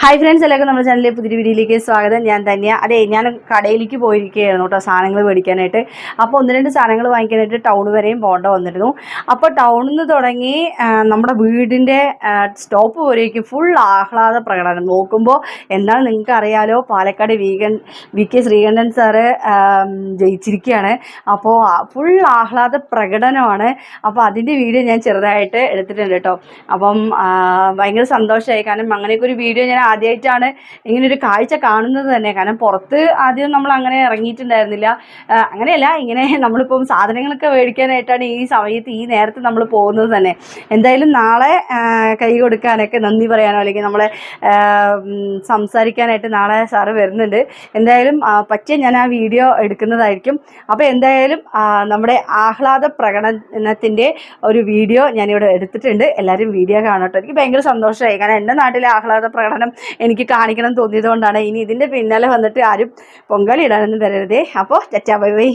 Hi friends എല്ലാവർക്കും നമ്മുടെ ചാനലിലെ പുതിയ വീഡിയോയിലേക്ക് സ്വാഗതം. ഞാൻ തന്നെയാ. അതെ ഞാൻ കടയിലേക്ക് പോയിരിക്കുകയായിരുന്നു കേട്ടോ സാധനങ്ങൾ മേടിക്കാനായിട്ട്. അപ്പോൾ ഒന്ന് രണ്ട് സാധനങ്ങൾ വാങ്ങിക്കാനായിട്ട് ടൗൺ വരെയും പോകേണ്ട വന്നിരുന്നു. അപ്പോൾ ടൗണിൽ നിന്ന് തുടങ്ങി നമ്മുടെ വീടിന്റെ സ്റ്റോപ്പ് വരെയൊക്കെ ഫുൾ ആഹ്ലാദ പ്രകടനം. നോക്കുമ്പോൾ എന്താണ് നിങ്ങൾക്ക് അറിയാലോ പാലക്കാട് വീഗൻ വി കെ ശ്രീകണ്ഠൻ സാറ് ജയിച്ചിരിക്കുകയാണ്. അപ്പോൾ ഫുൾ ആഹ്ലാദ പ്രകടനമാണ്. അപ്പോൾ അതിന്റെ വീഡിയോ ഞാൻ ചെറുതായിട്ട് എടുത്തിട്ടുണ്ട് കേട്ടോ. അപ്പം ഭയങ്കര സന്തോഷമായി. കാരണം അങ്ങനെയൊക്കെ ഒരു വീഡിയോ ഞാൻ ആദ്യമായിട്ടാണ് ഇങ്ങനെ ഒരു കാഴ്ച കാണുന്നത് തന്നെ. കാരണം പുറത്ത് ആദ്യം നമ്മൾ അങ്ങനെ ഇറങ്ങിയിട്ടുണ്ടായിരുന്നില്ല. അങ്ങനെയല്ല ഇങ്ങനെ നമ്മളിപ്പം സാധനങ്ങളൊക്കെ മേടിക്കാനായിട്ടാണ് ഈ സമയത്ത് ഈ നേരത്തെ നമ്മൾ പോകുന്നത് തന്നെ. എന്തായാലും നാളെ കൈ കൊടുക്കാനൊക്കെ നന്ദി പറയാനോ? അല്ലെങ്കിൽ നമ്മളെ സംസാരിക്കാനായിട്ട് നാളെ സാറ് വരുന്നുണ്ട്. എന്തായാലും പറ്റിയ ഞാൻ ആ വീഡിയോ എടുക്കുന്നതായിരിക്കും. അപ്പോൾ എന്തായാലും നമ്മുടെ ആഹ്ലാദ പ്രകടനത്തിന്റെ ഒരു വീഡിയോ ഞാനിവിടെ എടുത്തിട്ടുണ്ട്. എല്ലാവരും വീഡിയോ കാണട്ടോ. എനിക്ക് ഭയങ്കര സന്തോഷമായി. കാരണം എന്റെ നാട്ടിലെ ആഹ്ലാദ പ്രകടനം എനിക്ക് കാണിക്കണം തോന്നിയതുകൊണ്ടാണ്. ഇനി ഇതിന്റെ പിന്നാലെ വന്നിട്ട് ആരും പൊങ്കാലി ഇടാനൊന്നും വരരുതേ. അപ്പോൾ ചച്ചാ ബൈ ബൈ.